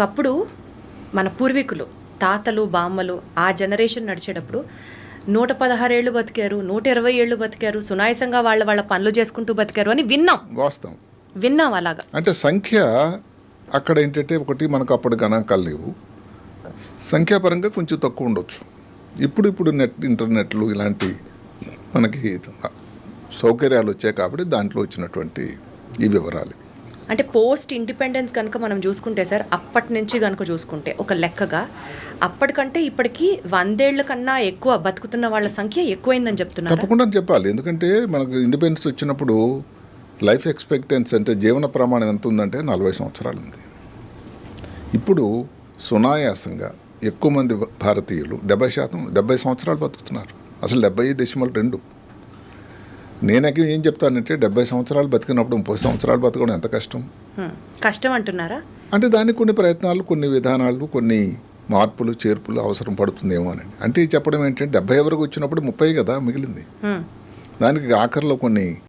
ఒకప్పుడు మన పూర్వీకులు తాతలు బామ్మలు ఆ జనరేషన్ నడిచేటప్పుడు నూట పదహారేళ్ళు బతికారు నూట ఇరవై ఏళ్ళు బతికారు సునాయసంగా వాళ్ళ వాళ్ళ పనులు చేసుకుంటూ బతికారు అని విన్నాం. వాస్తవం. విన్నాం అలాగా. అంటే సంఖ్య అక్కడ ఏంటంటే ఒకటి మనకు అప్పుడు గణాంకాలు లేవు. సంఖ్యాపరంగా కొంచెం తక్కువ ఉండొచ్చు. ఇప్పుడు ఇప్పుడు నెట్ ఇంటర్నెట్లు ఇలాంటి మనకి సౌకర్యాలు వచ్చాయి కాబట్టి దాంట్లో వచ్చినటువంటి ఈ వివరాలు. అంటే పోస్ట్ ఇండిపెండెన్స్ కనుక మనం చూసుకుంటే సార్ అప్పటి నుంచి కనుక చూసుకుంటే ఒక లెక్కగా అప్పటికంటే ఇప్పటికి వందేళ్ళ కన్నా ఎక్కువ బతుకుతున్న వాళ్ళ సంఖ్య ఎక్కువైందని చెప్తున్నారు? తప్పకుండా చెప్పాలి. ఎందుకంటే మనకు ఇండిపెండెన్స్ వచ్చినప్పుడు లైఫ్ ఎక్స్పెక్టెన్సీ అంటే జీవన ప్రమాణం ఎంత ఉందంటే నలభై సంవత్సరాలు ఉంది. ఇప్పుడు సునాయాసంగా ఎక్కువ మంది భారతీయులు డెబ్బై శాతం డెబ్బై సంవత్సరాలు బతుకుతున్నారు. అసలు డెబ్బై దశమలు రెండు. నేనకి ఏం చెప్తానంటే డెబ్బై సంవత్సరాలు బతికినప్పుడు ముప్పై సంవత్సరాలు బతకడం ఎంత కష్టం. కష్టం అంటున్నారా అంటే దానికి కొన్ని ప్రయత్నాలు కొన్ని విధానాలు కొన్ని మార్పులు చేర్పులు అవసరం పడుతుందేమో అని అంటే చెప్పడం ఏంటంటే డెబ్బై వరకు వచ్చినప్పుడు ముప్పై కదా మిగిలింది. దానికి ఆఖరిలో కొన్ని